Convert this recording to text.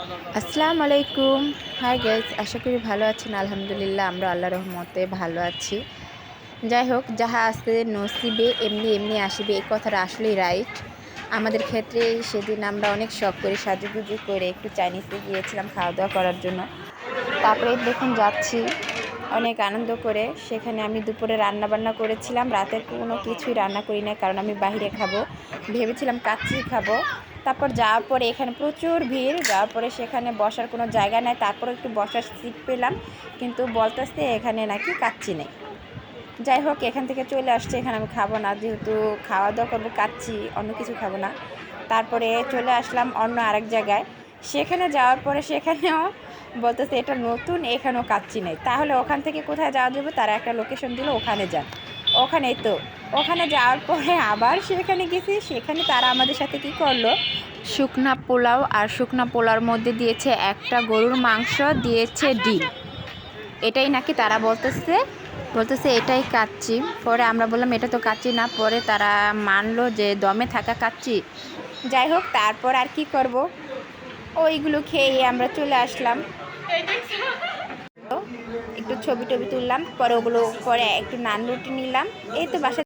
আসসালামু আলাইকুম। Hi guys আশা করি ভালো আছেন, আলহামদুলিল্লাহ আমরা আল্লাহ রহমতে ভালো আছি। যাই হোক, যাহা আসতে নসিবে, এমনি এমনি আসবে, এই কথাটা আসলেই রাইট আমাদের ক্ষেত্রে সেদিন আমরা অনেক শখ করে সাজুগুজু করে একটু চাইনিজে গিয়েছিলাম খাওয়া দাওয়া করার জন্য। তারপরে দেখুন, যাচ্ছি। অনেক আনন্দ করে। সেখানে আমি দুপুরে রান্না বান্না করেছিলাম। রাতের কোনো কিছুই রান্না করি না কারণ আমি বাইরে খাব। ভেবেছিলাম কাচ্চি খাব। তারপর যাওয়ার পরে এখানে প্রচুর ভিড়। যাওয়ার পরে সেখানে বসার কোনো জায়গা নেই। তারপর একটু বসার সিট পেলাম। কিন্তু বলতেছে এখানে নাকি কাচ্চি নেই। যাই হোক, এখান থেকে চলে আসছে। এখানে আমি খাব না। যেহেতু খাওয়া দাওয়া করব কাচ্ছি অন্য কিছু খাব না। তারপরে চলে আসলাম অন্য আরেক জায়গায়। সেখানে যাওয়ার পরে সেখানেও বলতেছে, এটা নতুন, এখানেও কাচ্চি নেই। তাহলে ওখান থেকে কোথায় যাওয়া যাবে? তারা একটা লোকেশন দিল, ওখানে যান। ওখানেই তো, ওখানে যাওয়ার পরে আবার সেখানে গেছি। সেখানে তারা আমাদের সাথে কি করল? শুকনা পোলাও আর শুকনা পোলাওর মধ্যে দিয়েছে একটা গরুর মাংস, দিয়েছে ডিম। এটাই নাকি তারা বলতেছে? বলতেছে, এটাই কাচ্চি। পরে আমরা বললাম, এটা তো কাচ্চি না। পরে তারা মানলো যে দমে থাকা কাচ্চি। যাই হোক, তারপর আর কি করব? ওইগুলো খেয়ে আমরা চলে আসলাম। একটু ছবি টবি তুললাম, পরে ওগুলো পরে একটু নান রুটি নিলাম। এই তো বাসা